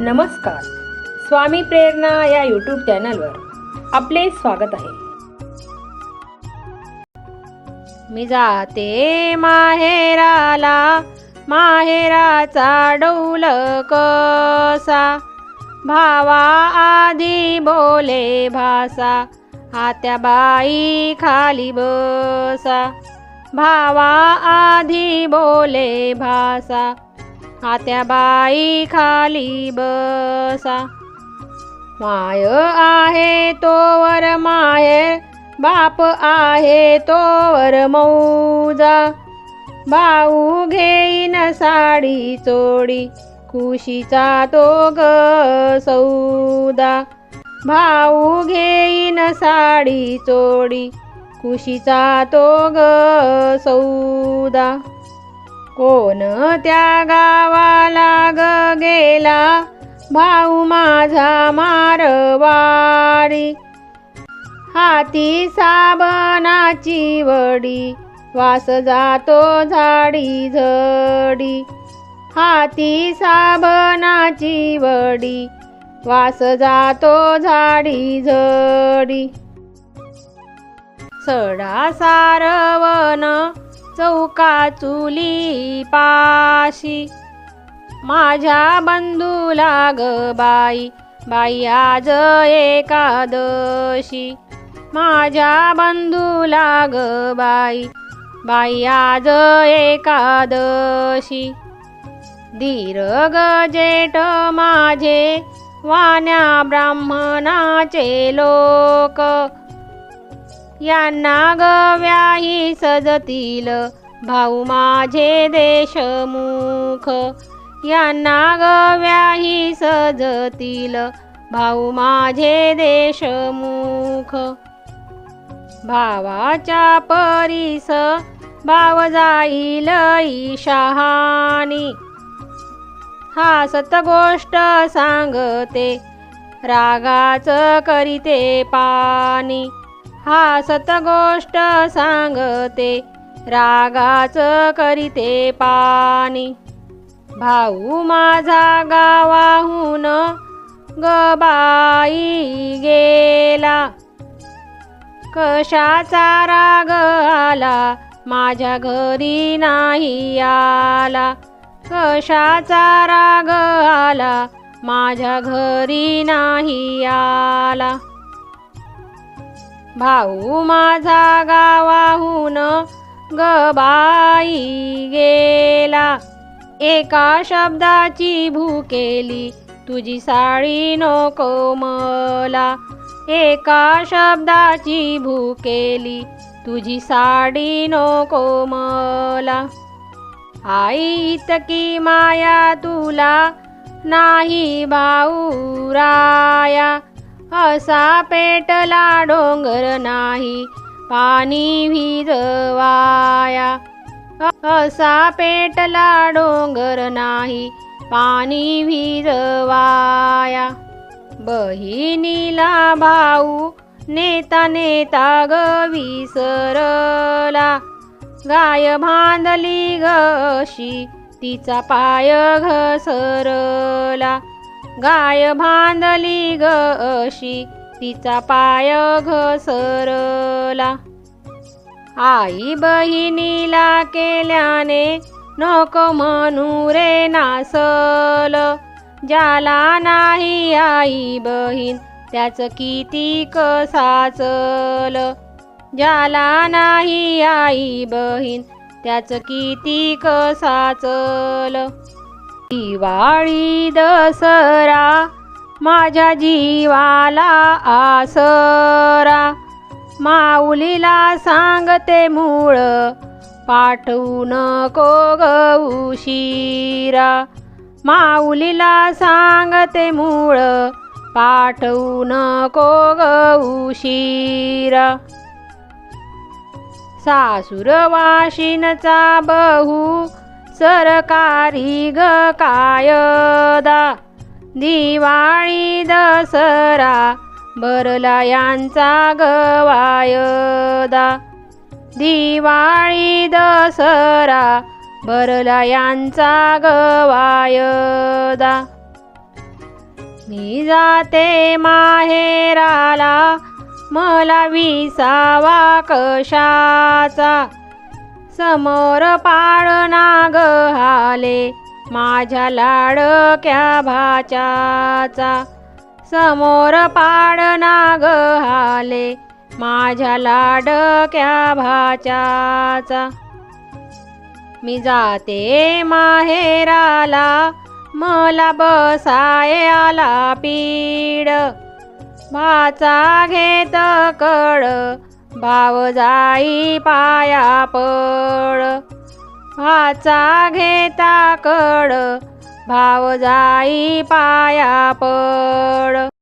नमस्कार. स्वामी प्रेरणा या यूट्यूब चॅनलवर आपले स्वागत आहे. मी जाते माहेराला माहेराचा डौल कसा? भावा आधी बोले भासा आत्या बाई खाली बसा. भावा आधी बोले भासा आत्या बाई खाली बसा. माय आहे तोवर माये बाप आहे तोवर मौजा. भाऊ घेईन साडी चोडी खुशीचा तो ग सौदा. भाऊ घेईन साडी चोडी खुशीचा तो ग सौदा. कोण त्या गावाला ग गेला? भाऊ माझा मारवाडी. हाती साबणाची वडी वास जातो झाडी झडी. हाती साबणाची वडी वास जातो झाडी झडी. सडा सारवण चौका चुली पाशी माझ्या बंधूला ग बाई बाई आज एकादशी. माझ्या बंधूला ग बाई बाई आज एकादशी. धीर जेठ माझे वाण्या ब्राह्मणाचे लोक. यांना गव्याही सजतील. भाऊ माझे देशमुख यांना गव्याही सजतील. भाऊ माझे देशमुख भावाच्या परीस भाव जाईल हा सत गोष्ट सांगते रागाच करीते पाणी. हा गोष्ट सांगते रागाच करीते पाणी. भाऊ माझा गावाहून गबाई गेला. कशाचा राग आला? माझ्या घरी नाही आला. कशाचा राग आला? माझ्या घरी नाही आला. भाऊ माझा गावाहून गबाई गेला. एका शब्दाची भूकेली तुझी साडी नको मला. एका शब्दाची भूकेली तुझी साडी नको मला. आई इतकी माया तुला नाही भाऊ राया. असा पेटला डोंगर नाही पाणी भिजवाया असा पेटला डोंगर नाही पाणी भिजवाया बहिणीला भाऊ नेता नेता ग विसरला. गाय बांधली गशी तिचा पाय घसरला. गाय बांधली ग अशी तिचा पाय घसरला. आई बहिणीला केल्याने नको म्हणू रे नासल. ज्याला नाही आई बहीण त्याच किती कसाचल ज्याला नाही आई बहीण त्याच किती कसाचल दिवाळी दसरा माझ्या जीवाला आसरा. माऊलीला सांगते मूळ पाठवू नको ग उशिरा. माऊलीला सांगते मूळ पाठवू नको ग उशिरा. सासूर वाशिनचा बहु सरकारी ग कायदा दिवाळी दसरा बरला यांचा गवायदा दिवाळी दसरा बरला यांचा गवायदा मी जाते माहेराला मला विसावा कशाचा? समोर पाड नाग हाले माझ्या लाडक्या भाच्याचा. समोर पाड नाग हाले माझ्या लाडक्या भाच्याचा. मी जाते माहेराला मला बसाय आला पीड. भाचा घेत कड भाव जाई पाया पड वाचा घेता कड भाव जाई पाया पड